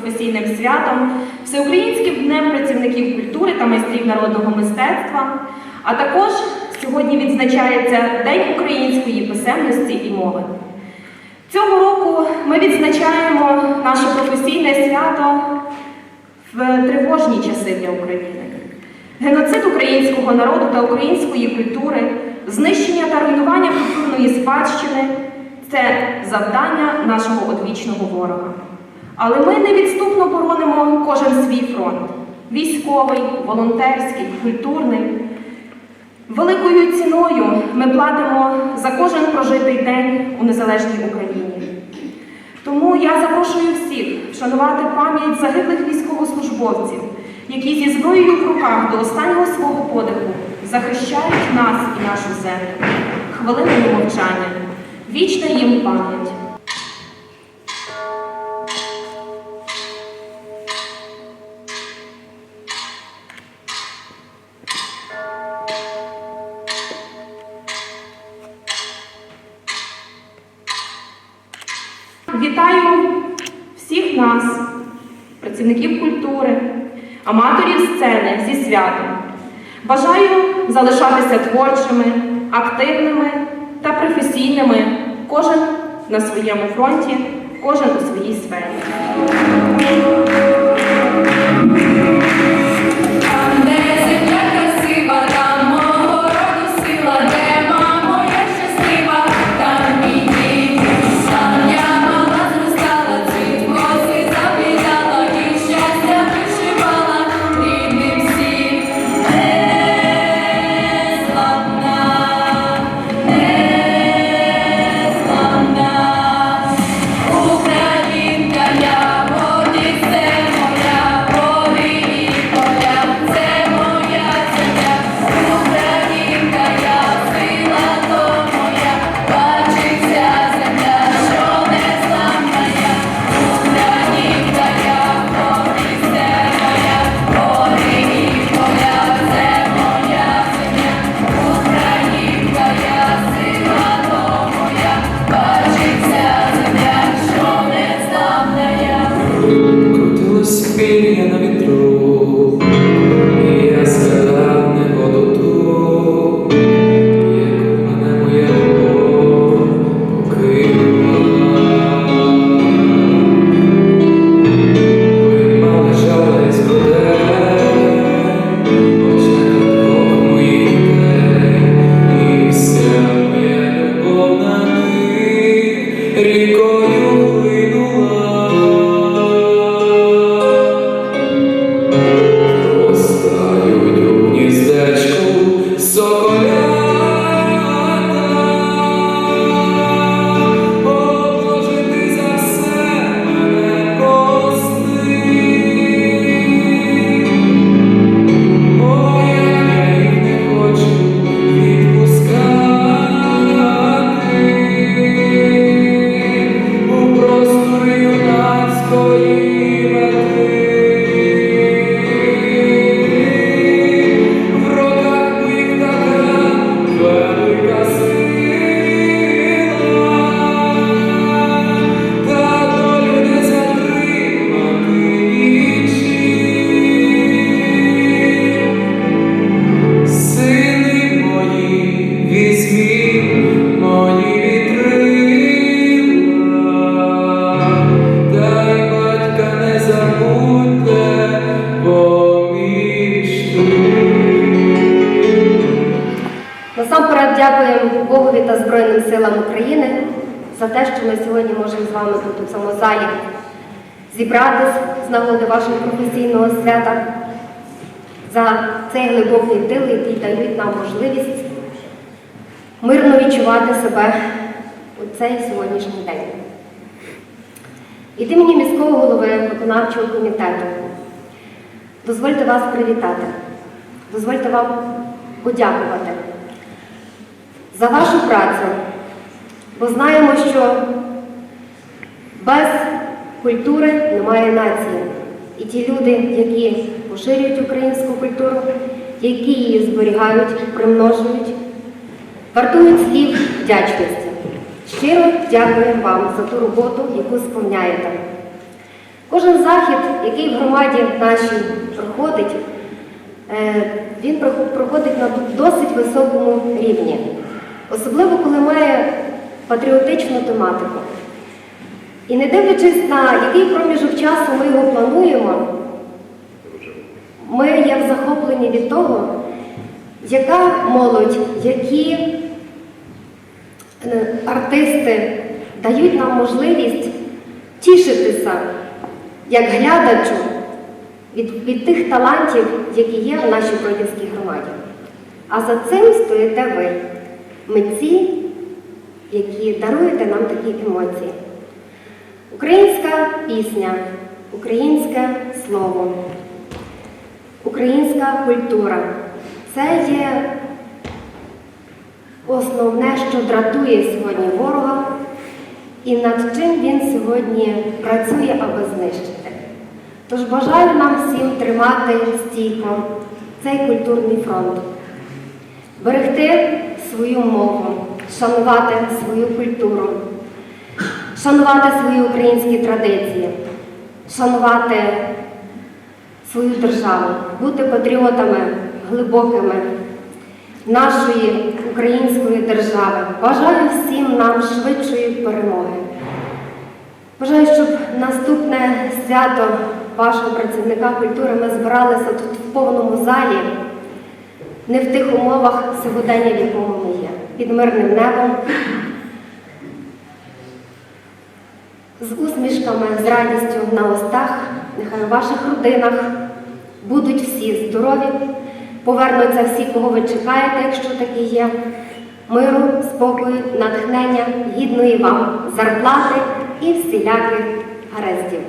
професійним святом, Всеукраїнським днем працівників культури та майстрів народного мистецтва. А також сьогодні відзначається День української писемності і мови. Цього року ми відзначаємо наше професійне свято в тривожні часи для України. Геноцид українського народу та української культури, знищення та руйнування культурної спадщини це завдання нашого одвічного ворога. Але ми невідступно боронимо кожен свій фронт військовий, волонтерський, культурний. Великою ціною ми платимо за кожен прожитий день у незалежній Україні. Тому я запрошую всіх вшанувати пам'ять загиблих військовослужбовців, які зі зброєю в руках до останнього свого подиху захищають нас і нашу землю. Хвилиною мовчання. Вічна їм пам'ять. Аматорів сцени зі святом. Бажаю залишатися творчими, активними та професійними, кожен на своєму фронті, кожен у своїй сфері. participate in the victory. Насамперед дякуємо Богові та Збройним силам України за те, що ми сьогодні можемо з вами тут у цьому залі зібратись з нагоди вашого професійного свята. За цей глибокий тил, який дають нам можливість мирно відчувати себе у цей сьогоднішній день. Від імені міського голови виконавчого комітету дозвольте вас привітати, дозвольте вам подякувати за вашу працю, бо знаємо, що без культури немає нації. І ті люди, які поширюють українську культуру, які її зберігають, примножують, вартують слів вдячності. Щиро дякуємо вам за ту роботу, яку сповняєте. Кожен захід, який в громаді нашій проходить, е, він проходить на досить високому рівні, особливо коли має патріотичну тематику. І не дивлячись на який проміжок часу ми його плануємо, ми як захоплені від того, яка молодь, які е, артисти дають нам можливість тішитися як глядачу від, від тих талантів, які є в нашій Бродівській громаді. А за цим стоїте ви, митці, які даруєте нам такі емоції. Українська пісня, українське слово, українська культура це є основне, що дратує сьогодні ворога і над чим він сьогодні працює, аби знищити. Тож бажаю нам всім тримати стійко цей культурний фронт, берегти свою мову, шанувати свою культуру, шанувати свої українські традиції, шанувати свою державу, бути патріотами глибокими нашої української держави. Бажаю всім нам швидшої перемоги. Бажаю, щоб наступне свято вашого працівника культури ми збиралися тут в повному залі, не в тих умовах сьогодення, в якому ми є, під мирним небом, з усмішками, з радістю на устах. Нехай у ваших родинах будуть всі здорові, повернуться всі, кого ви чекаєте, якщо такі є. Миру, спокою, натхнення, гідної вам зарплати і всіляких гарездів.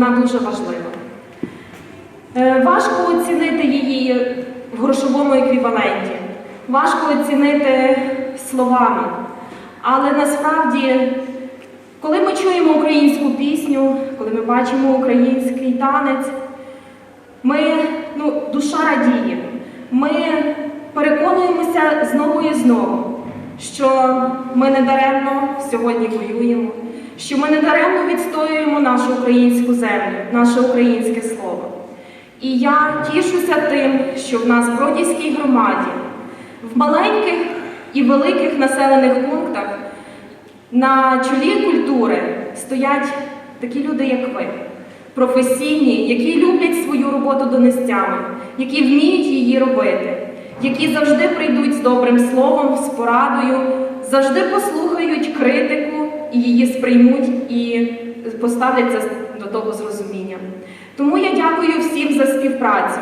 Вона дуже важлива. Е, Важко оцінити її в грошовому еквіваленті, важко оцінити словами. Але насправді, коли ми чуємо українську пісню, коли ми бачимо український танець, ми, ну, душа радіє. Ми переконуємося знову і знову, що ми не даремно сьогодні воюємо, що ми не відстоюємо нашу українську землю, наше українське слово. І я тішуся тим, що в нас в Бродівській громаді, в маленьких і великих населених пунктах на чолі культури стоять такі люди, як ви, професійні, які люблять свою роботу донестями, які вміють її робити, які завжди прийдуть з добрим словом, з порадою, завжди послухають критику і її сприймуть і поставляться до того з розумінням. Тому я дякую всім за співпрацю.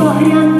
Florian.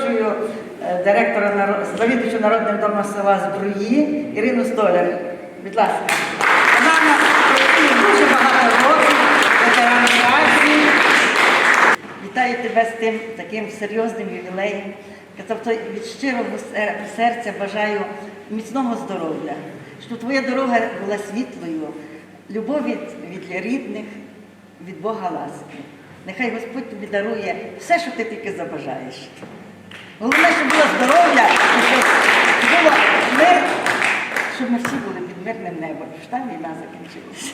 Запрошую е, директора завідувача народним домом села Збруї Ірину Столяр. Будь ласка. Вона дуже багато років, ветеран праці. Вітаю тебе з тим таким серйозним ювілеєм. Тобто від щирого серця бажаю міцного здоров'я, щоб твоя дорога була світлою, любові від рідних, від Бога ласки. Нехай Господь тобі дарує все, що ти тільки забажаєш. Головне, щоб було здоров'я, і щоб було мир, щоб ми всі були під мирним небом, Штаб війна закінчилася.